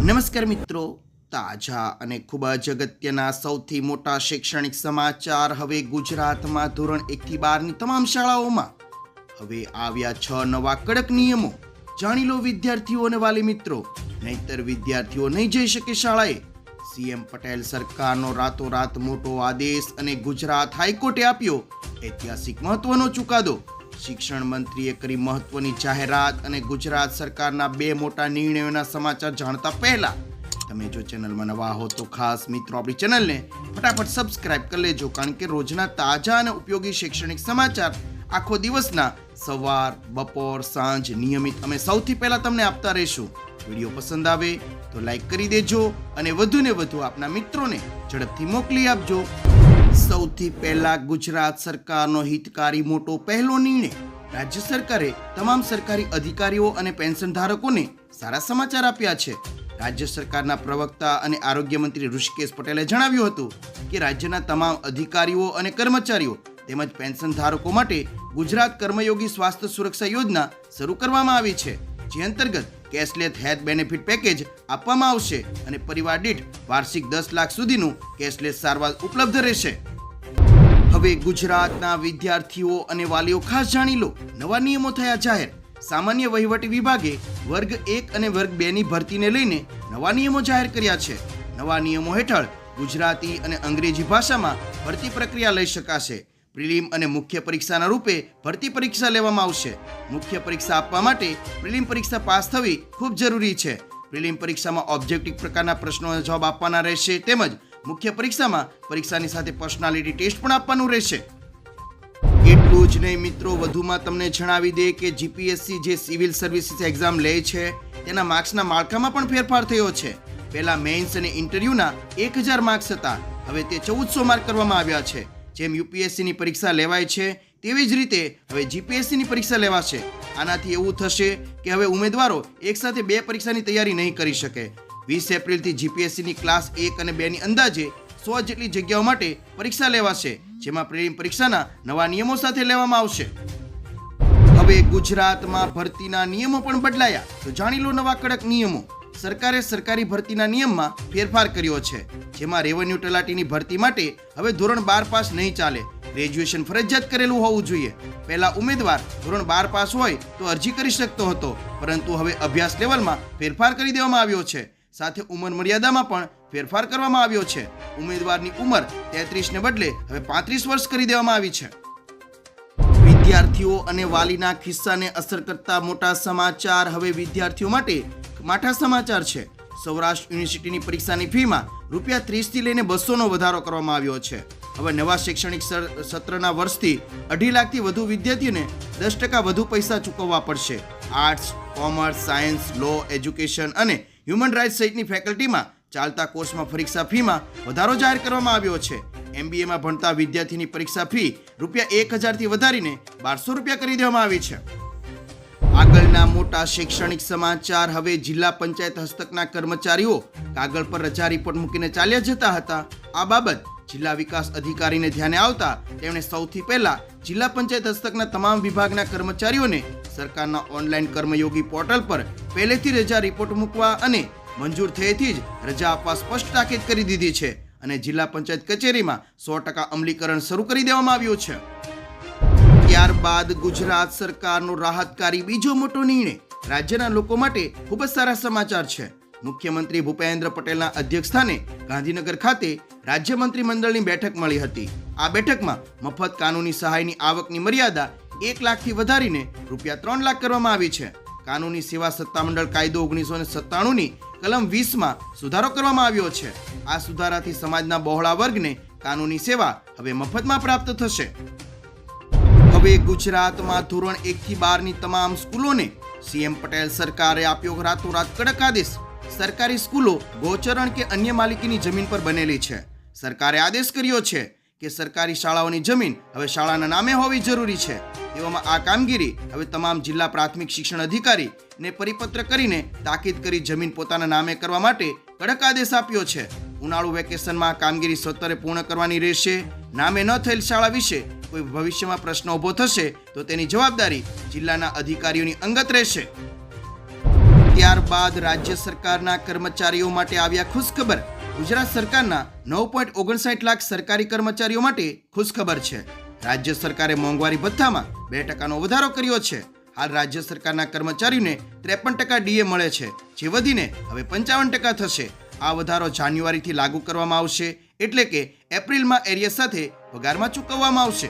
નમસ્કાર મિત્રો, તાજા અને ખૂબ જ અગત્યના સૌથી મોટા શૈક્ષણિક સમાચાર હવે ગુજરાતમાં ધોરણ એકથી બારની તમામ શાળાઓમાં. હવે આવ્યા છ નવા કડક નિયમો. જાણી લો વિદ્યાર્થીઓ અને વાલી મિત્રો, નહીતર વિદ્યાર્થીઓ નહીં જઈ શકે શાળાએ. સીએમ પટેલ સરકારનો રાતોરાત મોટો આદેશ અને ગુજરાત હાઈકોર્ટે આપ્યો. ઐતિહાસિક મહત્વનો ચુકાદો. શિક્ષણ મંત્રીએ કરી મહત્વની જાહેરાત અને ગુજરાત સરકારના બે મોટા નિર્ણયોના સમાચાર જાણતા પહેલા તમે જો ચેનલમાં નવા હો તો ખાસ મિત્રો આપણી ચેનલને ફટાફટ સબસ્ક્રાઇબ કરી લેજો, કારણ કે રોજના તાજા અને ઉપયોગી શૈક્ષણિક સમાચાર આખો દિવસના સવાર, બપોર, સાંજ નિયમિત અમે સૌથી પહેલા તમને આપતા રહીશું. વીડિયો પસંદ આવે તો લાઈક કરી દેજો અને વધુને વધુ આપના મિત્રોને ઝડપથી મોકલી આપજો. સૌથી પહેલા ગુજરાત સરકારનો હિતકારી મોટો પહેલો નિર્ણય. રાજ્ય સરકારે તમામ સરકારી અધિકારીઓ અને પેન્શન ધારકોને સારા સમાચાર આપ્યા છે. રાજ્ય સરકારના પ્રવક્તા અને આરોગ્ય મંત્રી ઋષિકેશ પટેલે જણાવ્યું હતું કે રાજ્યના તમામ અધિકારીઓ અને કર્મચારીઓ તેમજ પેન્શન ધારકો માટે ગુજરાત કર્મયોગી સ્વાસ્થ્ય સુરક્ષા યોજના શરૂ કરવામાં આવી છે. જે અંતર્ગત કેશલેસ હેલ્થ બેનિફિટ પેકેજ આપવામાં આવશે અને પરિવાર દીઠ વાર્ષિક દસ લાખ સુધીનું કેશલેસ સારવાર ઉપલબ્ધ રહેશે. હવે ગુજરાતના વિદ્યાર્થીઓ અને વાલીઓ ખાસ જાણી લો. નવા નિયમો થયા જાહેર. સામાન્ય વહીવટી વિભાગે વર્ગ એક અને વર્ગ બે ની ભરતીને લઈને નવા નિયમો જાહેર કર્યા છે. નવા નિયમો હેઠળ ગુજરાતી અને અંગ્રેજી ભાષામાં ભરતી પ્રક્રિયા લઈ શકાશે. પ્રિલિમ અને મુખ્ય પરીક્ષાના રૂપે ભરતી પરીક્ષા લેવામાં આવશે. મુખ્ય પરીક્ષા આપવા માટે પ્રિલિમ પરીક્ષા પાસ થવી ખૂબ જરૂરી છે. પ્રિલિમ પરીક્ષામાં ઓબ્જેક્ટિવ પ્રકારના પ્રશ્નોના જવાબ આપવાના રહેશે તેમજ મુખ્ય પરીક્ષામાં પરીક્ષાની સાથે પર્સનાલિટી ટેસ્ટ પણ આપવાનું રહેશે. એટલું જ નહીં મિત્રો, વધુમાં તમને જણાવી દે કે જીપીએસસી જે સિવિલ સર્વિસીસ એક્ઝામ લે છે, તેના માર્ક્સના માળખામાં પણ ફેરફાર થયો છે. પહેલા મેઇન્સ અને ઇન્ટરવ્યૂના એક હજાર માર્ક્સ હતા. હવે તે ચૌદસો માર્ક કરવામાં આવ્યા છે. જેમ યુપીએસસીની પરીક્ષા લેવાય છે, તેવી જ રીતે હવે જીપીએસસીની પરીક્ષા લેવાશે. આનાથી એવું થશે કે હવે ઉમેદવારો એકસાથે બે પરીક્ષાની તૈયારી નહીં કરી શકે. વીસ એપ્રિલથી જીપીએસસીની ક્લાસ એક અને બેની અંદાજે સો જેટલી જગ્યાઓ માટે પરીક્ષા લેવાશે, જેમાં પ્રિલિમ પરીક્ષાના નવા નિયમો સાથે લેવામાં આવશે. હવે ગુજરાતમાં ભરતીના નિયમો પણ બદલાયા. તો જાણી લો નવા કડક નિયમો. સરકારે સરકારી ભરતીના નિયમમાં ફેરફાર કર્યો છે, જેમાં રેવન્યુ તલાટીની ભરતી માટે હવે ધોરણ બાર પાસ નહીં ચાલે. ગ્રેજ્યુએશન ફરજિયાત કરેલું હોવું જોઈએ. પહેલા ઉમેદવાર ધોરણ બાર પાસ હોય તો અરજી કરી શકતો હતો, પરંતુ હવે અભ્યાસ લેવલમાં ફેરફાર કરી દેવામાં આવ્યો છે. સાથે ઉંમર મર્યાદામાં પણ ફેરફાર કરવામાં આવ્યો છે. ઉમેદવારની ઉંમર તેત્રીસને બદલે હવે પાંત્રીસ વર્ષ કરી દેવામાં આવી છે. વિદ્યાર્થીઓ અને વાલીના ખિસ્સાને અસર કરતા મોટા સમાચાર હવે વિદ્યાર્થીઓ માટે માઠા સમાચાર છે. સૌરાષ્ટ્ર યુનિવર્સિટીની પરીક્ષાની ફીમાં રૂપિયા ત્રીસથી લઈને બસોનો વધારો કરવામાં આવ્યો છે. હવે નવા શૈક્ષણિક સત્રના વર્ષથી અઢી લાખથી વધુ વિદ્યાર્થીઓને દસ ટકા વધુ પૈસા ચૂકવવા પડશે. Arts, commerce, science, law, education અને હ્યુમન રાઇટ્સ સહિતની ફેકલ્ટીમાં ચાલતા કોર્સમાં પરીક્ષા ફીમાં વધારો જાહેર કરવામાં આવ્યો છે. એમબીએમાં ભણતા વિદ્યાર્થીની પરીક્ષા ફી રૂપિયા એક હજારથી વધારીને બારસો રૂપિયા કરી દેવામાં આવી છે. આગળના મોટા શૈક્ષણિક સમાચાર. હવે જિલ્લા પંચાયત હસ્તકના કર્મચારીઓ કાગળ પર રજા રિપોર્ટ મૂકીને ચાલ્યા જતા હતા. આ બાબત જિલ્લા વિકાસ અધિકારીને ધ્યાને આવતા તેમણે સૌથી પહેલા જિલ્લા પંચાયત હસ્તકના તમામ વિભાગના કર્મચારીઓને સરકારના ઓનલાઈન કર્મયોગી પોર્ટલ પર પહેલેથી રજા રિપોર્ટ મૂકવા અને મંજૂર થયેથી જ રજા આપવા સ્પષ્ટ તાકીદ કરી દીધી છે. અને જિલ્લા પંચાયત કચેરીમાં સો ટકા અમલીકરણ શરૂ કરી દેવામાં આવ્યું છે. ત્યારબાદ ગુજરાત સરકારનો રાહતકારી બીજો મોટો નિર્ણય રાજ્યના લોકો માટે ખૂબ જ સારા સમાચાર છે. મુખ્યમંત્રી ભૂપેન્દ્ર પટેલના અધ્યક્ષસ્થાને ગાંધીનગર ખાતે રાજ્ય મંત્રીમંડળની બેઠક મળી હતી. આ બેઠકમાં મફત કાનૂની સહાયની આવકની મર્યાદા એક લાખથી વધારીને રૂપિયા ત્રણ લાખ કરવામાં આવી છે. કાનૂની સેવા સત્તામંડળ કાયદો ઓગણીસો સત્તાણુંની કલમ વીસમાં સુધારો કરવામાં આવ્યો છે. આ સુધારાથી સમાજના બહોળા વર્ગને કાનૂની સેવા હવે મફતમાં પ્રાપ્ત થશે. હવે ગુજરાતમાં ધોરણ એકથી બારની તમામ સ્કૂલોને સીએમ પટેલ સરકારે આપ્યો રાતોરાત કડક આદેશ. સરકારી સ્કૂલો ગોચરણ કે અન્ય માલિકીની જમીન પર બનેલી છે. સરકારે આદેશ કર્યો છે કે સરકારી શાળાઓની જમીન હવે શાળાના નામે હોવી જરૂરી છે. એવામાં આ કામગીરી હવે તમામ જિલ્લા પ્રાથમિક શિક્ષણ અધિકારી ને પરિપત્ર કરીને તાકીદ કરી જમીન પોતાના નામે કરવા માટે કડક આદેશ આપ્યો છે. ઉનાળુ વેકેશનમાં કામગીરી સત્વરે પૂર્ણ કરવાની રહેશે. નામે ન થયેલ શાળા વિશે કોઈ ભવિષ્યમાં પ્રશ્ન ઊભો થશે, તો તેની જવાબદારી જિલ્લાના અધિકારીઓની અંગત રહેશે. ત્યારબાદ રાજ્ય સરકારના કર્મચારીઓ માટે આવ્યા ખુશખબર. ગુજરાત સરકારના નવ પોઈન્ટ ઓગણસાઠ લાખ સરકારી કર્મચારીઓ માટે ખુશખબર છે. રાજ્ય સરકારે મોંઘવારી ભથ્થામાં બે ટકાનો વધારો કર્યો છે. હાલ રાજ્ય સરકારના કર્મચારીઓને ત્રેપન ટકા ડીએ મળે છે, જે વધીને હવે પંચાવન ટકા થશે. આ વધારો જાન્યુઆરીથી લાગુ કરવામાં આવશે, એટલે કે એપ્રિલમાં એરિયા સાથે પગારમાં ચૂકવવામાં આવશે.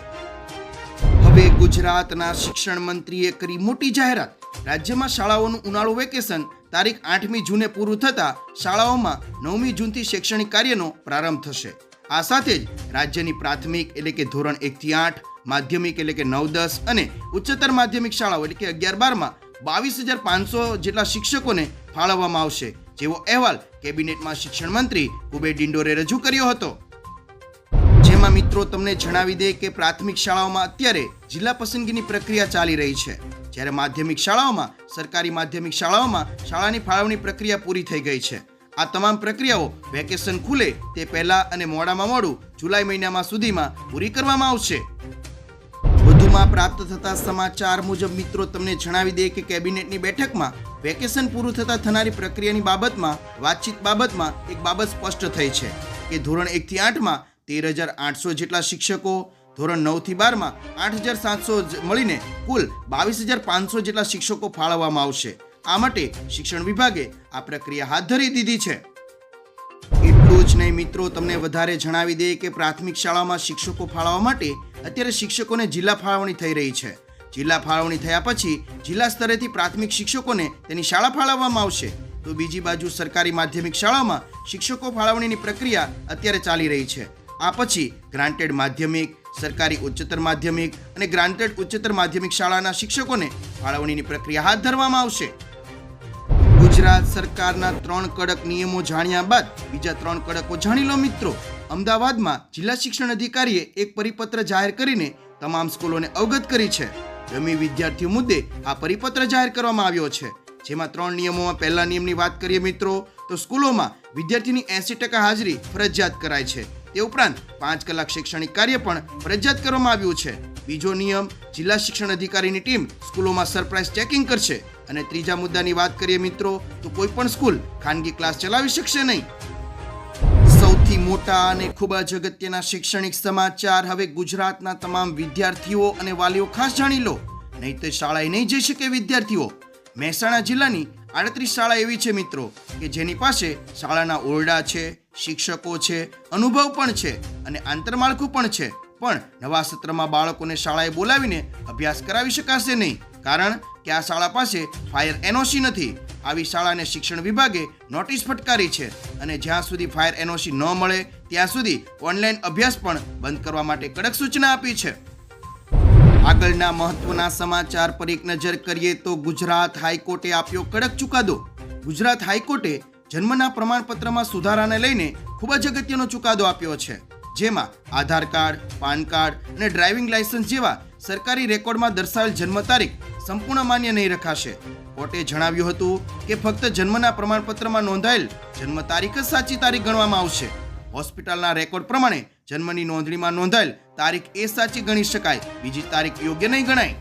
હવે ગુજરાતના શિક્ષણ મંત્રીએ કરી મોટી જાહેરાત. રાજ્યમાં શાળાઓનું ઉનાળુ વેકેશન તારીખ આઠમી જૂને પૂરું થતાં શાળાઓમાં નવમી જૂનથી શૈક્ષણિક કાર્યનો પ્રારંભ થશે. આ સાથે જ રાજ્યની પ્રાથમિક એટલે કે ધોરણ એકથી આઠ, માધ્યમિક એટલે કે નવ દસ અને ઉચ્ચતર માધ્યમિક શાળાઓ એટલે કે અગિયાર બારમાં બાવીસ હજાર પાંચસો જેટલા શિક્ષકોને ફાળવવામાં આવશે. જેવો અહેવાલ કેબિનેટમાં શિક્ષણ મંત્રી કુબેર ડિંડોરે રજૂ કર્યો હતો. જેમાં મિત્રો તમને જણાવી દે કે પ્રાથમિક શાળાઓમાં અત્યારે જિલ્લા પસંદગીની પ્રક્રિયા ચાલી રહી છે. જ્યારે માધ્યમિક શાળાઓમાં, સરકારી માધ્યમિક શાળાઓમાં શાળાની ફાળવણી પ્રક્રિયા પૂરી થઈ ગઈ છે. આ તમામ પ્રક્રિયાઓ વેકેશન ખુલે તે પહેલા અને મોડામાં મોડું જુલાઈ મહિનામાં સુધીમાં પૂરી કરવામાં આવશે. વધુમાં પ્રાપ્ત થતા સમાચાર મુજબ મિત્રો તમને જણાવી દે કે કેબિનેટની બેઠકમાં વેકેશન પૂરું થતા થનારી પ્રક્રિયાની બાબતમાં, વાતચીત બાબતમાં એક બાબત સ્પષ્ટ થઈ છે કે ધોરણ એકથી આઠમાં તેર હજાર આઠસો જેટલા શિક્ષકો, ધોરણ નવથી બારમાં આઠ હજાર સાતસો મળીને કુલ બાવીસ હજાર પાંચસો જેટલા શિક્ષકો ફાળવવામાં આવશે. આ માટે શિક્ષણ વિભાગે આ પ્રક્રિયા હાથ ધરી દીધી છે. એટલું જ નહીં મિત્રો, તમને વધારે જણાવી દે કે પ્રાથમિક શાળામાં શિક્ષકો ફાળવવા માટે અત્યારે શિક્ષકોને જિલ્લા ફાળવણી થઈ રહી છે. જિલ્લા ફાળવણી થયા પછી જિલ્લા સ્તરેથી પ્રાથમિક શિક્ષકોને તેની શાળા ફાળવવામાં આવશે. તો બીજી બાજુ સરકારી માધ્યમિક શાળામાં શિક્ષકો ફાળવણીની પ્રક્રિયા અત્યારે ચાલી રહી છે. આ પછી ગ્રાન્ટેડ માધ્યમિક, સરકારી ઉચ્ચતર માધ્યમિક અને ગ્રાન્ટેડ ઉચ્ચતર માધ્યમિક શાળાના શિક્ષકોને ફાળવણીની પ્રક્રિયા હાથ ધરવામાં આવશે. ગુજરાત સરકારના ત્રણ કડક નિયમો જાણ્યા બાદ બીજા ત્રણ કડકો જાણી લો મિત્રો. અમદાવાદમાં જિલ્લા શિક્ષણ અધિકારીએ એક પરિપત્ર જાહેર કરીને તમામ સ્કૂલોને અવગત કરી છે. જમી વિદ્યાર્થીઓ મુદ્દે આ પરિપત્ર જાહેર કરવામાં આવ્યો છે. જેમાં ત્રણ નિયમોમાં પહેલા નિયમની વાત કરીએ મિત્રો, તો સ્કૂલોમાં વિદ્યાર્થીની એંસી ટકા હાજરી ફરજિયાત કરાય છે. તે ઉપરાંત પાંચ કલાક શૈક્ષણિક કાર્ય પણ ફરજિયાત કરવામાં આવ્યું છે. બીજો નિયમ, જિલ્લા શિક્ષણ અધિકારીની ટીમ સ્કૂલોમાં સરપ્રાઇઝ ચેકિંગ કરશે. અને ત્રીજા મુદ્દાની વાત કરીએ મિત્રો, તો કોઈ પણ સ્કૂલ ખાનગી ક્લાસ ચલાવી શકશે નહીં. સૌથી મોટા અને ખૂબ જ અગત્યના શૈક્ષણિક સમાચાર હવે ગુજરાતના તમામ વિદ્યાર્થીઓ અને વાલીઓ ખાસ જાણી લો. નહીં તો શાળાએ નહીં જઈ શકે વિદ્યાર્થીઓ. મહેસાણા જિલ્લાની આડત્રીસ શાળા એવી છે મિત્રો, કે જેની પાસે શાળાના ઓરડા છે શિક્ષકો છે, અનુભવ પણ છે અને આંતરમાળખું પણ છે. પણ નવા સત્રમાં બાળકોને શાળાએ બોલાવીને અભ્યાસ કરાવી શકાશે નહીં. કારણ કે આ શાળા પાસે ફાયર એનઓસી નથી. આવી શાળાને શિક્ષણ વિભાગે નોટિસ ફટકારી છે અને જ્યાં સુધી ફાયર એનઓસી ન મળે, ત્યાં સુધી ઓનલાઈન અભ્યાસ પણ બંધ કરવા માટે કડક સૂચના આપી છે. આગળના મહત્વના સમાચાર પર એક નજર કરીએ તો ગુજરાત હાઈકોર્ટે આપ્યો કડક ચુકાદો. ગુજરાત હાઈકોર્ટે જન્મના પ્રમાણપત્રમાં સુધારાને લઈને ખૂબ જ અગત્યનો ચુકાદો આપ્યો છે, જેમાં આધાર કાર્ડ, પાન કાર્ડ અને ડ્રાઇવિંગ લાયસન્સ જેવા સરકારી રેકોર્ડમાં દર્શાવેલ જન્મ તારીખ સંપૂર્ણ માન્ય નહીં રખાશે. કોર્ટે જણાવ્યું હતું કે ફક્ત જન્મના પ્રમાણપત્રમાં નોંધાયેલ જન્મ તારીખ જ સાચી તારીખ ગણવામાં આવશે. હોસ્પિટલના રેકોર્ડ પ્રમાણે જન્મની નોંધણીમાં નોંધાયેલ તારીખ એ સાચી ગણી શકાય, બીજી તારીખ યોગ્ય નહીં ગણાય.